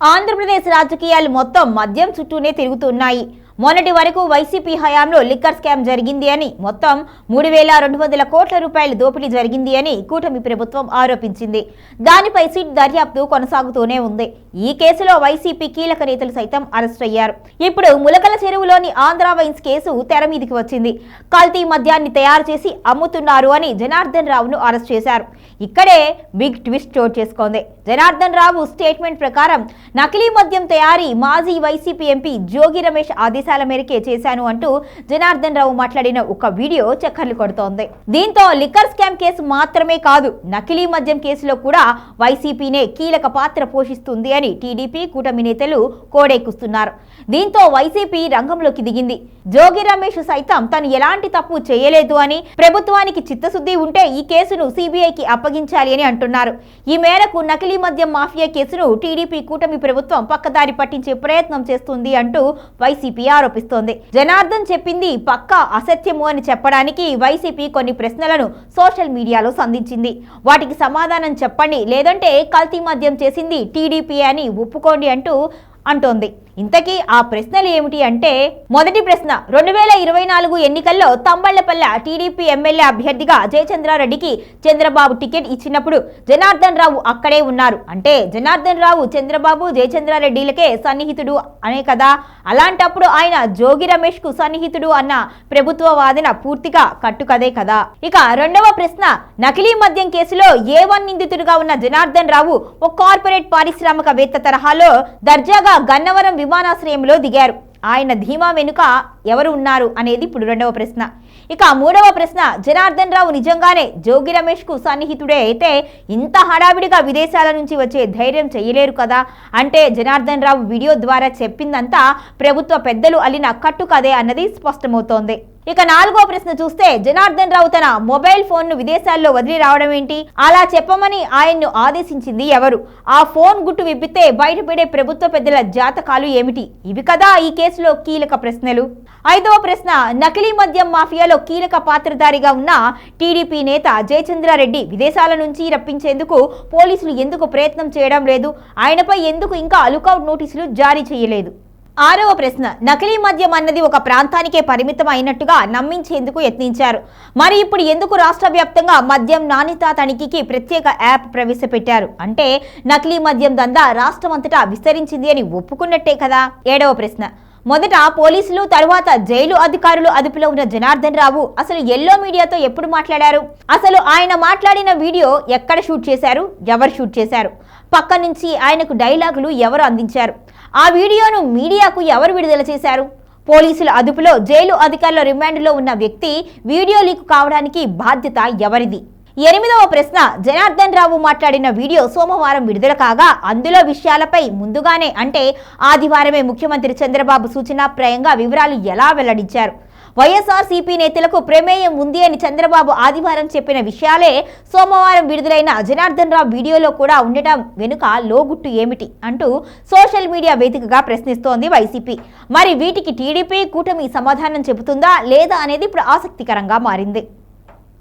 ఆంధ్రప్రదేశ్ రాజకీయాలు మొత్తం మద్యం చుట్టూనే తిరుగుతున్నాయి. మొన్నటి వరకు వైసీపీ హయాంలో లిక్కర్ స్కామ్ జరిగింది అని మొత్తం మూడు వేల రెండు వందల కోట్ల రూపాయల దోపిడీ జరిగింది అని కూటమి ప్రభుత్వం ఆరోపించింది. దానిపై సిట్ దర్యాప్తు కొనసాగుతూనే ఉంది. ఈ కేసులో వైసీపీ కీలక నేతలు సైతం అరెస్ట్ అయ్యారు. ఇప్పుడు ములకల చెరువులోని ఆంధ్ర వైన్స్ కేసు తెర మీదికి వచ్చింది. కల్తీ మద్యాన్ని తయారు చేసి అమ్ముతున్నారు అని జనార్దన్ రావును అరెస్ట్ చేశారు. ఇక్కడే బిగ్ ట్విస్ట్ చోటు చేసుకుంది. జనార్దన్ రావు స్టేట్మెంట్ ప్రకారం నకిలీ మద్యం తయారీ మాజీ వైసీపీ ఎంపీ జోగి రమేష్ ఆదేశాల మేరకే చేశాను అంటూ జనార్దన్ రావు మాట్లాడిన ఒక వీడియో చక్కర్లు కొడుతోంది. దీంతో లిక్కర్ స్కామ్ కేసు మాత్రమే కాదు నకిలీ మద్యం కేసులో కూడా వైసీపీనే కీలక పాత్ర పోషిస్తుంది అని టీడీపీ కూటమి నేతలు కోడెక్కుస్తున్నారు. దీంతో వైసీపీ రంగంలోకి దిగింది. జోగి రమేష్ సైతం తను ఎలాంటి తప్పు చేయలేదు అని ప్రభుత్వానికి చిత్తశుద్ధి ఉంటే ఈ కేసును సిబిఐకి అప్పగించాలి అని అంటున్నారు. ఈ మేరకు నకిలీ మద్యం మాఫియా కేసును టీడీపీ కూటమి ప్రభుత్వం పక్కదారి పట్టించే ప్రయత్నం చేస్తుంది అంటూ వైసీపీ ఆరోపిస్తోంది. జనార్దన్ చెప్పింది పక్కా అసత్యము అని చెప్పడానికి వైసీపీ కొన్ని ప్రశ్నలను సోషల్ మీడియాలో సంధించింది. వాటికి సమాధానం చెప్పండి లేదంటే కల్తీ మద్యం చేసింది టీడీపీ అని ఒప్పుకోండి అంటూ అంటోంది. ఇంతకీ ఆ ప్రశ్నలు ఏమిటి అంటే మొదటి ప్రశ్న రెండు వేల ఇరవై నాలుగు ఎన్నికల్లో తంబళ్ళపల్లె టీడీపీ ఎమ్మెల్యే అభ్యర్థిగా జయచంద్రారెడ్డికి చంద్రబాబు టికెట్ ఇచ్చినప్పుడు జనార్దన్ రావు అక్కడే ఉన్నారు. అంటే జనార్దన్ రావు చంద్రబాబు జయచంద్రారెడ్డిలకే సన్నిహితుడు అనే కదా? అలాంటప్పుడు ఆయన జోగి రమేష్కు సన్నిహితుడు అన్న ప్రభుత్వ వాదన పూర్తిగా కట్టుకదే కదా? ఇక రెండవ ప్రశ్న నకిలీ మద్యం కేసులో ఏ వన్ నిందితుడిగా ఉన్న జనార్దన్ రావు ఒక కార్పొరేట్ పారిశ్రామికవేత్త తరహాలో దర్జాగా గన్నవరం విమానాశ్రయంలో దిగారు. ఆయన ధీమా వెనుక ఎవరు ఉన్నారు అనేది ఇప్పుడు రెండవ ప్రశ్న. ఇక మూడవ ప్రశ్న జనార్దన్ రావు నిజంగానే జోగి రమేష్కు సన్నిహితుడే అయితే ఇంత హడావిడిగా విదేశాల నుంచి వచ్చే ధైర్యం చేయలేరు కదా? అంటే జనార్దన్ రావు వీడియో ద్వారా చెప్పిందంతా ప్రభుత్వ పెద్దలు అల్లిన కట్టు కదే అన్నది స్పష్టమవుతోంది. ఇక నాలుగో ప్రశ్న చూస్తే జనార్దన్ రావు తన మొబైల్ ఫోన్ను విదేశాల్లో వదిలి రావడం ఏంటి? అలా చెప్పమని ఆయన్ను ఆదేశించింది ఎవరు? ఆ ఫోన్ గుట్టు విప్పితే బయటపడే ప్రభుత్వ పెద్దల జాతకాలు ఏమిటి? ఇవి కదా ఈ కేసులో కీలక ప్రశ్నలు. ఐదవ ప్రశ్న నకిలీ మద్యం మాఫియాలో కీలక పాత్రధారిగా ఉన్న టీడీపీ నేత జయచంద్రారెడ్డి విదేశాల నుంచి రప్పించేందుకు పోలీసులు ఎందుకు ప్రయత్నం చేయడం లేదు? ఆయనపై ఎందుకు ఇంకా అలుకౌట్ నోటీసులు జారీ చేయలేదు? ఆరవ ప్రశ్న నకిలీ మద్యం అన్నది ఒక ప్రాంతానికే పరిమితం అయినట్టుగా నమ్మించేందుకు యత్నించారు. మరి ఇప్పుడు ఎందుకు రాష్ట్ర వ్యాప్తంగా మద్యం నాణ్యత తనిఖీకి ప్రత్యేక యాప్ ప్రవేశపెట్టారు? అంటే నకిలీ మద్యం దందా రాష్ట్రమంతటా విస్తరించింది అని ఒప్పుకున్నట్టే కదా? ఏడవ ప్రశ్న మొదట పోలీసులు తరువాత జైలు అధికారులు అదుపులో ఉన్న జనార్దన్ రావు అసలు ఎల్లో మీడియాతో ఎప్పుడు మాట్లాడారు? అసలు ఆయన మాట్లాడిన వీడియో ఎక్కడ షూట్ చేశారు? ఎవరు షూట్ చేశారు? పక్క నుంచి ఆయనకు డైలాగులు ఎవరు అందించారు? ఆ వీడియోను మీడియాకు ఎవరు విడుదల చేశారు? పోలీసుల అదుపులో జైలు అధికారుల రిమాండ్లో ఉన్న వ్యక్తి వీడియో లీక్ కావడానికి బాధ్యత ఎవరిది? ఎనిమిదవ ప్రశ్న జనార్దన్ రావు మాట్లాడిన వీడియో సోమవారం విడుదల కాగా అందులో విషయాలపై ముందుగానే అంటే ఆదివారమే ముఖ్యమంత్రి చంద్రబాబు సూచనాప్రాయంగా వివరాలు ఎలా వెల్లడించారు? వైఎస్ఆర్ సిపి నేతలకు ప్రమేయం ఉంది అని చంద్రబాబు ఆదివారం చెప్పిన విషయాలే సోమవారం విడుదలైన జనార్దన్ రావు వీడియోలో కూడా ఉండటం వెనుక లోగుట్టు ఏమిటి అంటూ సోషల్ మీడియా వేదికగా ప్రశ్నిస్తోంది వైసీపీ. మరి వీటికి టీడీపీ కూటమి సమాధానం చెబుతుందా లేదా అనేది ఇప్పుడు ఆసక్తికరంగా మారింది.